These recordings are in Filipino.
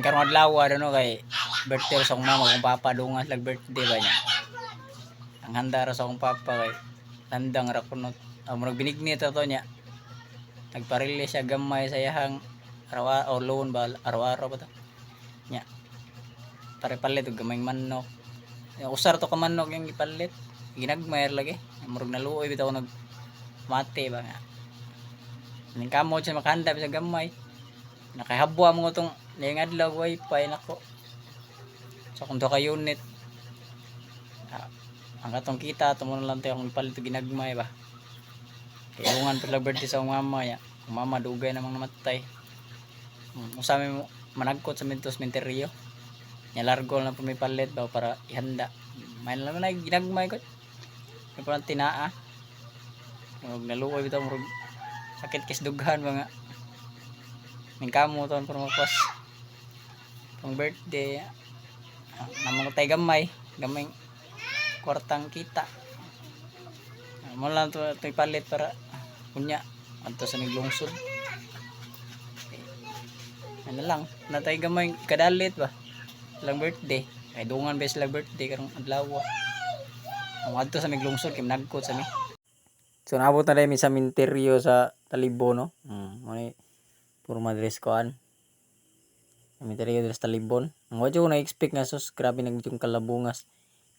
Karong adlaw ano no kay birthday sa akong mama kung papa dungas lag birthday ba niya. Ang handa ra sa akong papa kay landang ra kunot. Uh, murag binignit ra to niya. Nagparili siya gamay sa iyahang araw o loan ba araw-araw ba to. Nya. Pare palit og gamay manok. Usar to ka manok yung ipalit. Ginagmay ra lagi. Murag naluoy bitaw nag mate ba nga. Ning kamo siya makahanda sa gamay. Nakahabwa mo itong layang adlaw wifi nako. So kung ka unit ah, ang katong kita tumo na lang tayo kung ipalit og ginagmay ba. Kaya ungan pala birthday sa mama ya. Mama dugay namang namatay. Hmm, kung sa amin mo managkot sa mintos menteryo. Nya largo lang po may palit ba para ihanda. May lang na ginagmay ko. Yung parang tinaa. Huwag naluoy bitaw sakit kis dughan ba nga. Ning kamo ton para mapas. Pang birthday. Ah, namang tay gamay, gamay kwartang kita. Ah, mo lang to to palit para kunya adto sa miglungsod. Ano lang, natay gamay kadalit ba? Lang birthday. Kay dungan bes lang birthday karong adlaw. Ang adto sa miglungsod kim nagkot sa mi. So naabot na mi sa minteryo sa Talibo no. Mo ni puro madres koan. Cemetery dres Talibon. Ang wadyo ko na-expect nga sus, grabe nag yung kalabungas.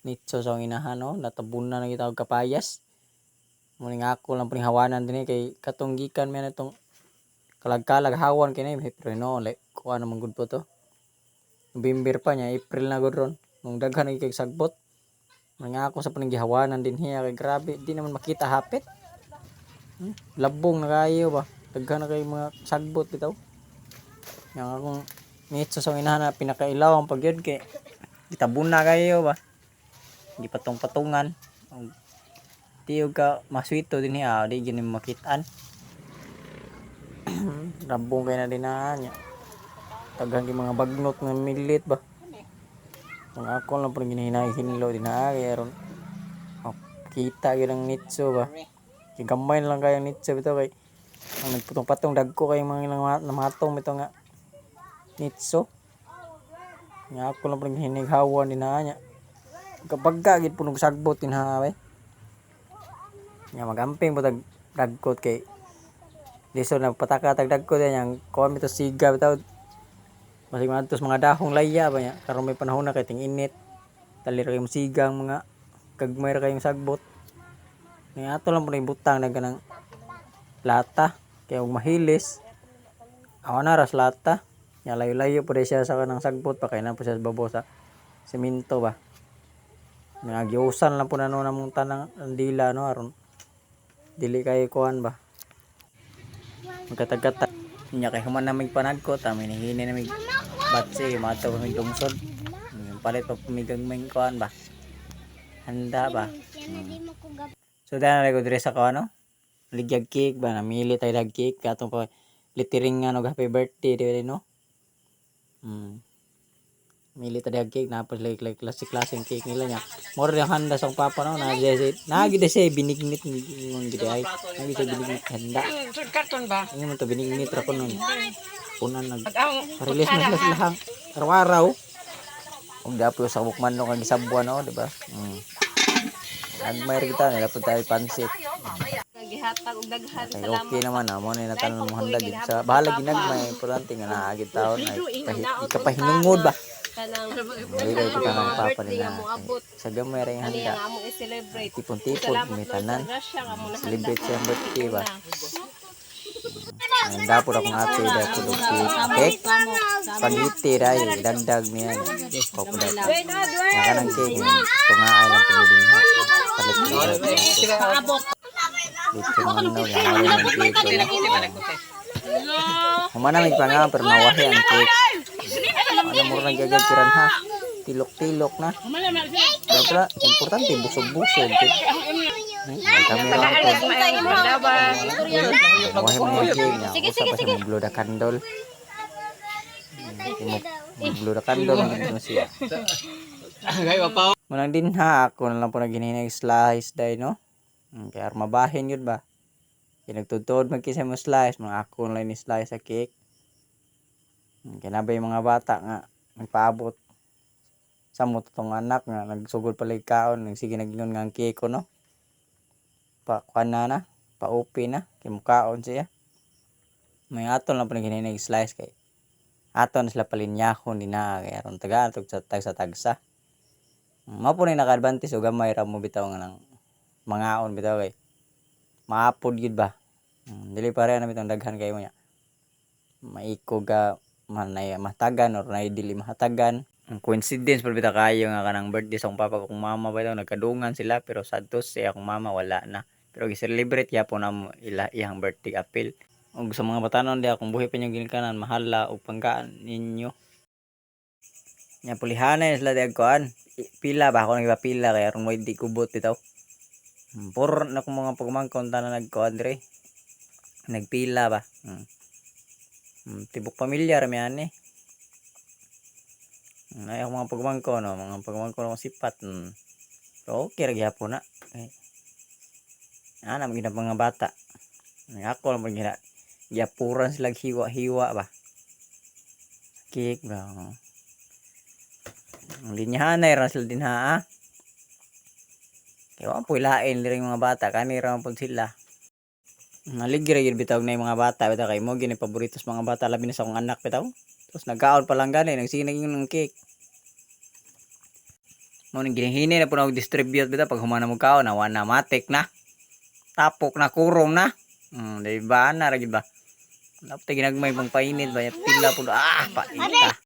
Nitso sa ang inahan, no? Natabuna na kita og kapayas. Muna nga ako lang hawanan din eh, kay katunggikan man itong kalag-kalag hawan kini pero no, like, kuha naman good po to. November pa niya, April na good ron. Nung daghan na kay sagbot. Muna nga ako sa pananggihawanan din hiya, kay grabe, di naman makita hapit. Hmm? Labong na kayo ba? Daghan na kay mga sagbot bitaw. Yang akong mitso sa inahan na pinakailaw ang pagyod kay gitabuna kayo ba. Di patong-patungan. Ang tiyog ka maswito din niya, di gini makitaan. Rabong kay na din na niya. Tagang mga bagnot nga milit ba. Ang ako lang pang ginahinay hinilo din na kaya ron. Kita yun ang nitso ba. Kigamay lang ang nitso bitaw kay ang nagputong-patong dagko kay mga namatong bitaw nga nitso. Nga ako lang pang hinighawan din niya. Kapag gagit punog sagbot din ha we. Nga magamping butag dagkot kay Liso na pataka tag dagkot yan yang kuha to siga bitaw. Masig mga tos mga dahong laya ba niya. Karon may panahon na kay ting init. Dali ra kayong sigang mga kagmay ra kayong sagbot. Nga ato lang po na butang na ganang lata. Kaya mahilis. Awa na ras lata. Nya layo-layo po siya sa kanang sagbot pa kaya na po siya babo sa semento ba. Nagyusan lang po na noon namong tanang ang dila no aron dili kay kuan ba. Magkatag-katag nya kay human na mig panagko ta may hini na mig batsi mato mig lungsod. Palit pa pumigang may kuan ba. Handa ba. Hmm. So dahil na ko dire sa kuan no. Ligyag cake ba namili tayo lag cake katong pa litiring nga no happy birthday di no. Hmm. Mili ta diag cake napos like like classic klaseng cake nila nya. More yung handa sa papa no na jese. Na gid say binignit ngon gid ay. Na gid say binignit handa. Sud karton ba? Ano man to binignit ra ko nun. Punan nag Ang Release man sila sila hang araw-araw. Kung dapo sa bukman no kag isabuan no, di ba? Mm. Nagmay rin kita nila pud tayo pansit. Gihatag og daghan Ay okay naman ah, mo ni natan mo handa gid sa bahala ginagmay importante nga naagid taon ay pahi, ikapahinungod ba. kanang Nilay kita ng papa nila. Sa gamay rin ano handa. Tipon-tipon may tanan. Na Celebrate siya ang birthday ba. Ang dapo ra kong ate da ko og cake. Pagiti ra yung dagdag niya. Kokodat. Nga kanang cake nga tungaay lang pagdin ha. Palit niya. Paabot. Humanamig pa nga pero mawahi ang cake. Ano mo rin gagagpiran ha. Tilok-tilok na. Dapat importante busog-busog. Hmm, May camera ako. Mawahi mo yung cake niya. Usa pa the candle. Mag-blow the candle. Ano siya. Munang din ha, ako na lang po naghinay slice dahil no. Hmm, Kaya mabahin yun ba? Kaya nagtutod magkisa mo slice, mga ako na lang ni slice sa cake. Kinabay mga bata nga nagpaabot sa mo tong anak nga nagsugod pala kaon sige nagingon nga ang kiko no pa kuan na na pa upi na kay mukaon siya may aton lang pa nag slice kay aton sila palinyahon din na kay aron taga tug sa tagsa tagsa mao po ni naka-advantage og gamay mo bitaw nga nang mangaon bitaw kay maapod gid ba? Hmm, dili pare na bitong daghan kayo niya. Maikog ka man na matagan or na dili mahatagan. Ang coincidence pala bitaw kayo nga kanang birthday sa papa kung mama ba daw nagkadungan sila pero sadtos siya akong mama wala na. Pero gi-celebrate yapon na mo ila iyang birthday appeal ug sa mga batanon di akong buhi pa niyong ginikanan mahala ug pangkaan ninyo. Nya pulihanay sila di agkuan I- pila ba? Ako nagpapila kay aron mo di kubot bitaw puro na akong mga pagmangkon tanan nagkuan dire nagpila ba? Hmm. Hmm, tibok pamilya rami ani. Hmm, ay mga pagmangko no? Mga pagmangko no sipat hmm. pero okay ra gyapon na. Eh. ana magina mga bata. Ako lang magina gyapuran sila hiwa-hiwa ba? Kik ba ang linyahanay ra sila din ha? ah. Wala po ilain liri mga bata. Kanira man po sila. Naligre yun bitaw na yung mga bata. Bitaw kay mo gini paboritos mga bata. Labi na sa akong anak bitaw. Tapos nagkaon pa lang gani nagsige naging ng cake. Mo nang ginihini na po na distribute bitaw. Pag humana mo kaon na matik na. Tapok na kurong na. Hmm, di ba? Na ra gid ba pang painit ba? Pila po ah painit